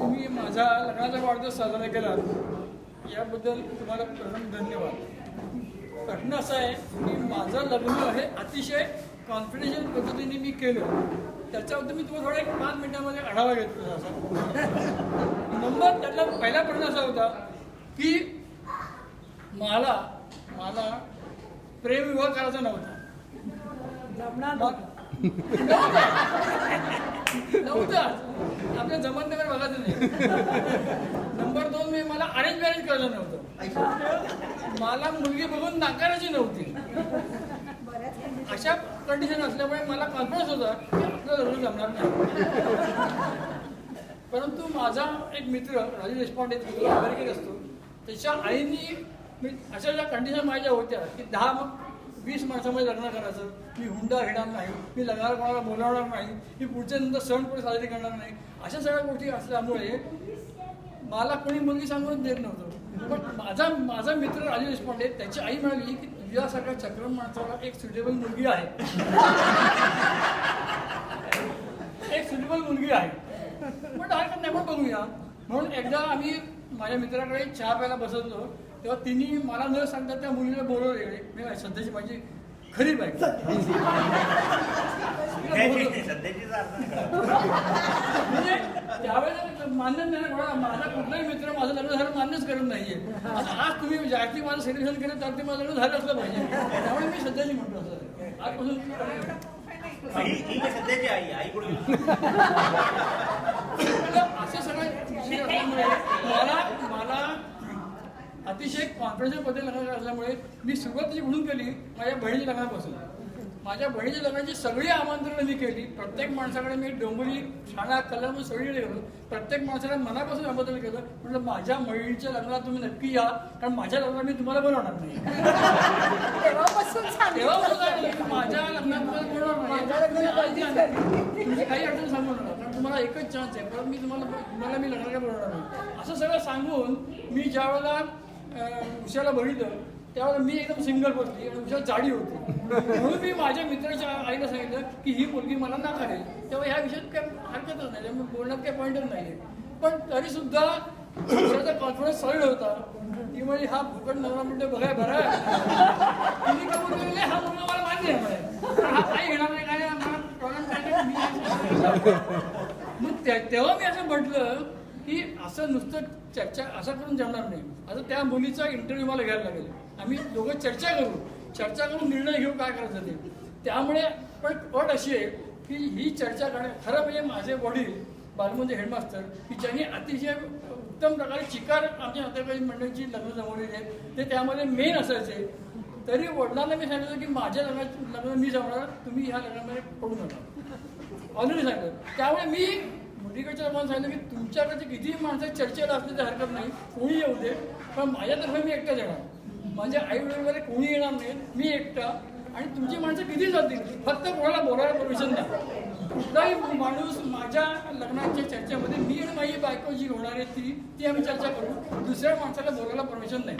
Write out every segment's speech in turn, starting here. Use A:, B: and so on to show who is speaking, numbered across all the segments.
A: तुम्ही माझा लग्नाचा वाढदिवस साजरा केला याबद्दल तुम्हाला प्रथम धन्यवाद. प्रश्न असा आहे की माझं लग्न हे अतिशय कॉन्फिडेन्शियल पद्धतीने मी केलं. त्याच्याबद्दल मी तुम्हाला थोडा एक पाच मिनिटामध्ये आढावा घेतला असा. नंबर त्यातला पहिला प्रश्न असा होता की मला मला प्रेमविवाह करायचा नव्हता. मग- नव्हतं. आपल्या जमत नाही बघायचं नाही नंबर दोन मी मला अरेंज मॅरेज करायचं नव्हतं. मला मुलगी बघून नाकारायची नव्हती. अशा कंडिशन असल्यामुळे मला कॉन्फिडन्स होता की आपलं लग्न जमणार नाही. परंतु माझा एक मित्र राजू देशपांडे अमेरिकेत असतो. त्याच्या आईनी मी अशा ज्या कंडिशन माझ्या होत्या की दहा मग वीस माणसामध्ये लग्न करायचं. मी हुंडा घेणार नाही मी लग्नाला कोणाला बोलावणार नाही मी पुढच्या नंतर सण पुढे साजरे करणार नाही. अशा सगळ्या गोष्टी असल्यामुळे मला कोणी मुलगी सांगून देत नव्हतं. पण माझा माझा मित्र राजू देशपांडे त्याची आई म्हणाली की तुझ्यासारख्या चक्रम माणसाला एक सुटेबल मुलगी आहे. एक सुटेबल मुलगी आहे. पण हरकत नाही पण बघूया. म्हणून एकदा आम्ही माझ्या मित्राकडे चहा प्यायला बसवलो तेव्हा तिने मला न सांगता त्या मुलीला बोलवलं मी सध्याची माझी खरी बाईक. म्हणजे त्यावेळेला मान्य नाही माझा कुठलाही मित्र माझं लग्न झालं मान्यच करत नाहीये. आज तुम्ही जास्ती माझं सेलिब्रेशन केलं तर ते माझं लग्न झालं असलं पाहिजे. त्यामुळे मी सध्याची म्हणतो असं. आजपासून
B: सध्याची आई आई कुठे?
A: असे सगळे मला अतिशय कॉन्फिडन्स पद्धती लग्न असल्यामुळे मी सुरुवात म्हणून केली माझ्या बहिणीच्या लग्नापासून. माझ्या बहिणीच्या लग्नाची सगळी आमंत्रणं मी केली. प्रत्येक माणसाकडे मी डोंबरी ठाणा कल्याण सगळीकडे गेलो. प्रत्येक माणसाला मनापासून आमंत्रण केलं. म्हटलं माझ्या बहिणीच्या लग्नाला तुम्ही नक्की या कारण माझ्या लग्नात मी तुम्हाला बोलवणार नाही. माझ्या लग्नात तुम्हाला काही अडचण सांगू नका. कारण तुम्हाला एकच चान्स आहे. परत मी तुम्हाला तुम्हाला मी लग्नाला बोलवणार नाही. असं सगळं सांगून मी ज्या वेळेला उशाला उषाला बघितलं त्यावेळेला मी एकदम सिंगल बसली आणि उषा जाडी होती. म्हणून मी माझ्या मित्राच्या आईला सांगितलं की ही मुलगी मला नाकारेल तेव्हा ह्या विषयात काय हरकतच नाही त्यामुळे बोलण्यात काही पॉईंटच नाही पण तरी सुद्धा उषाचा कॉन्फिडन्स सळला होता. ती म्हणजे हा फुकट नवरा म्हणतो बघाय बरा. तिने का बोलले हा मुलगा मला मान्य आहे हा काही येणार नाही काय मला प्रॉब्लेम काय मग तेव्हा मी असं म्हटलं की असं नुसतं चर्चा असं करून जमणार नाही. आता त्या मुलीचा इंटरव्ह्यू मला घ्यायला लागेल. आम्ही दोघं चर्चा करू. चर्चा करून निर्णय घेऊ काय करायचं ते. त्यामुळे पण अट अशी आहे की ही चर्चा करणे खरं म्हणजे माझे वडील बालमुंजे हेडमास्टर की ज्यांनी अतिशय उत्तम प्रकारे चिकार आमच्या नातेवाईक मंडळीची लग्न जमवलेली आहेत ते त्यामध्ये मेन असायचे. तरी वडिलांना मी सांगितलं की माझ्या लग्नात लग्न मी जमणार तुम्ही ह्या लग्नामध्ये पडू नका. ऑलरेडी सांगितलं. त्यामुळे मी मुलीकडच्या लोकांना सांगितलं की तुमच्याकडचे कितीही माणसं चर्चेला असले तर हरकत नाही कोणी येऊ दे. पण माझ्यातर्फे मी एकटाच येणार माझ्या आई वगैरे कोणी येणार नाही. मी एकटा. आणि तुमची माणसं किती जातील? फक्त कोणाला बोलायला परमिशन द्या. कुठलाही माणूस माझ्या लग्नाच्या चर्चेमध्ये मी आणि माझी बायको जी होणार आहे ती ती आम्ही चर्चा करू. दुसऱ्या माणसाला बोलायला परमिशन नाही.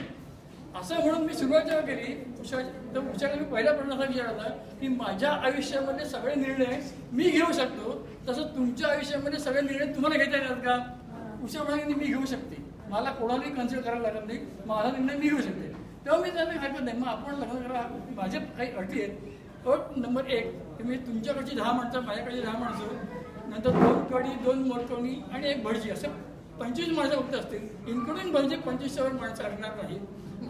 A: असं म्हणून मी सुरुवात जेव्हा केली उषा तर उषाला मी पहिला प्रश्न असा विचारला की माझ्या आयुष्यामध्ये सगळे निर्णय मी घेऊ शकतो तसं तुमच्या आयुष्यामध्ये सगळे निर्णय तुम्हाला घेता येतात का? उषा म्हणाली मी घेऊ शकते. मला कोणालाही कन्सिडर करायला लागत नाही. माझा निर्णय मी घेऊ शकते. तेव्हा मी त्यांना हरकत नाही. मग आपण लग्न करा. माझे काही अटी आहेत. अट नंबर एक की मी तुमच्याकडची दहा माणसं माझ्याकडची दहा माणसं नंतर दोन कडी दोन मोरकवणी आणि एक भटजी. असं पंचवीस माणसं फक्त असतील. इन्क्लुडिंग भटजी पंचवीसवर माणसं असणार नाही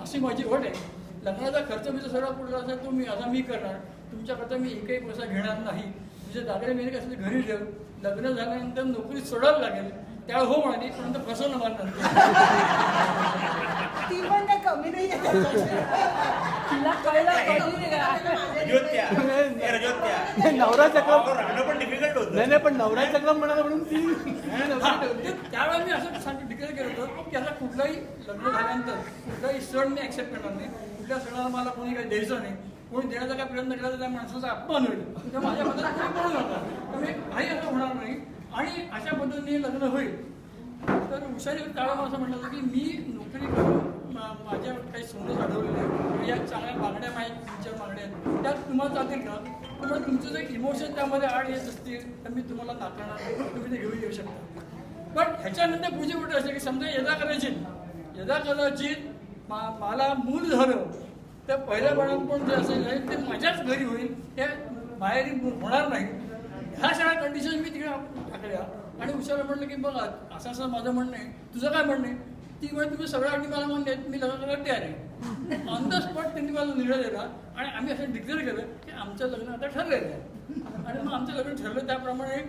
A: अशी माझी अट आहे. लग्नाचा खर्च मी सर्वात पुढला असेल तो मी आता मी करणार. तुमच्याकरता मी एकही पैसा घेणार नाही. तुझ्या दादरे मी कसं घरी ठेव. लग्न झाल्यानंतर नोकरी सोडावी लागेल. त्या हो म्हणाली पण नंतर फसवणं
C: ती पण काही कमी नाही तिला कळलं कधी
B: रजोत्या ए, रजोत्या
D: नवरा चक्रम
B: राहणं पण डिफिकल्ट
D: नाही
B: होतं.
D: नाही पण नवरा चक्रम म्हणाला म्हणून ती
A: हा, त्यावेळेला मी असं सांग डिक्लेअर केलं होतं. की आता कुठलाही लग्न झाल्यानंतर कुठलाही सण मी ऍक्सेप्ट करणार नाही. कुठल्या सणाला मला कोणी काही द्यायचं नाही. कोणी देण्याचा काय प्रयत्न केला तर त्या माणसाचा अपमान होईल. तर माझ्या मनात कोणी बोलू नका त्यामुळे काही असं होणार नाही. आणि अशा पद्धतीने लग्न होईल. तर हुशारी मला असं म्हटलं होतं की मी नोकरी करून माझ्या काही सोनं साठवलेलं आहे या चांगल्या मागण्या माहीत तुमच्या मागण्या आहेत. त्यात तुम्हाला जातील का? त्यामुळे तुमचं जे इमोशन त्यामध्ये आड येत असतील तर मी तुम्हाला नाकारणार तुम्ही ते घेऊन येऊ शकता. पण ह्याच्यानंतर पुढची गोष्ट असते की समजा यदा कदाचित यदा कदाचित मा मला मूल झालं तर पहिल्या पण जे असेल आहे ते माझ्याच घरी होईल हे बाहेर होणार नाही. ह्या सगळ्या कंडिशन मी तिकडे टाकल्या आणि उशाला म्हटलं की बघा असं असं माझं म्हणणं आहे. तुझं काय म्हणणं आहे? ती म्हणजे तुम्ही सगळ्या अटी मला म्हणले मी लग्न करायला तयार आहे. ऑन द स्पॉट त्यांनी मला निर्णय दिला आणि आम्ही असं डिक्लेअर केलं की आमचं लग्न आता ठरलेलं आहे. आणि मग आमचं लग्न ठरलं त्याप्रमाणे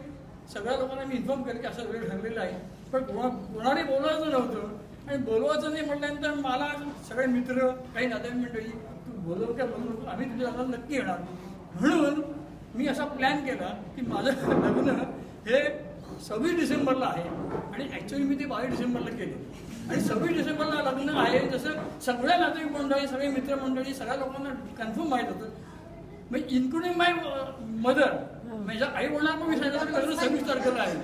A: सगळ्या लोकांना मी इन्फॉर्म केलं की असं लग्न ठरलेलं आहे. पण कोणा कोणाने बोलवायचं नव्हतं आणि बोलवायचं नाही म्हटल्यानंतर मला सगळे मित्र काही नातेवाईक मंडळी तू बोलव काय बोलू आम्ही तुझ्या लग्नाला नक्की येणार. म्हणून मी असा प्लॅन केला की माझं लग्न हे सव्वीस डिसेंबरला आहे आणि ॲक्च्युली मी ते बावीस डिसेंबरला केले. आणि सव्वीस डिसेंबरला लग्न आहे जसं सगळ्या नातेवाईक मंडळी सगळे मित्रमंडळी सगळ्या लोकांना कन्फर्म माहीत होतं. म्हणजे इन्क्लुडिंग माय मदर माझ्या आई वडिलांना पण मी सांगितलं लग्न सव्वीस तारखेला आहे.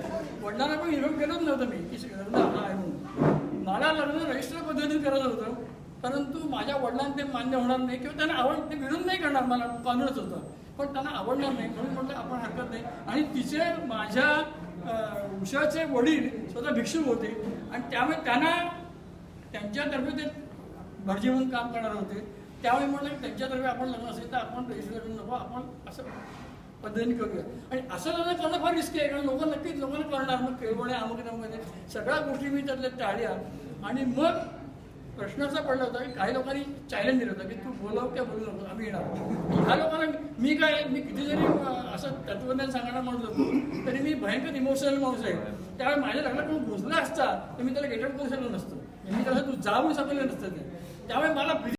A: वडिलांना पण इन्व्हॉल्व केलंच नव्हतं मी की लग्न हा आहे म्हणून. मला लग्न रजिस्टर पद्धतीने करायचं होतं परंतु माझ्या वडिलांना ते मान्य होणार नाही किंवा त्यांना आवड ते विरोध नाही करणार मला कॉन्फिडन्स होतं. पण त्यांना आवडणार नाही. म्हणून म्हटलं आपण हरकत नाही. आणि तिचे माझ्या उषाचे वडील स्वतः भिक्षू होते. आणि त्यामुळे त्यांना त्यांच्यातर्फे ते भरजीवन काम करणार होते. त्यावेळी म्हटलं की त्यांच्यातर्फे आपण लग्न असेल तर आपण रजिस्टर करून नको आपण असं पद्धतीने करूया. आणि असं लग्न करणं फार रिस्की आहे कारण लोक नक्कीच लोकांना करणार. मग केळवणे अमुक त्यामध्ये सगळ्या गोष्टी मी त्यातल्या टाळल्या आणि मग प्रश्न असा पडला होता की काही लोकांनी चॅलेंज दिलं होतं की तू बोलाव किंवा बोलू नको आम्ही येणार. ह्या लोकांना मी काय मी किती जरी असं तत्वज्ञान सांगणार म्हणत होतो तरी मी भयंकर इमोशनल माणूस आहे. त्यावेळी माझ्या लग्नात कोण घुसला असता तर मी त्याला गेटआउट करू शकलो नसतो. मी त्याला तू जाऊ म्हणून नसतं. ते त्यामुळे मला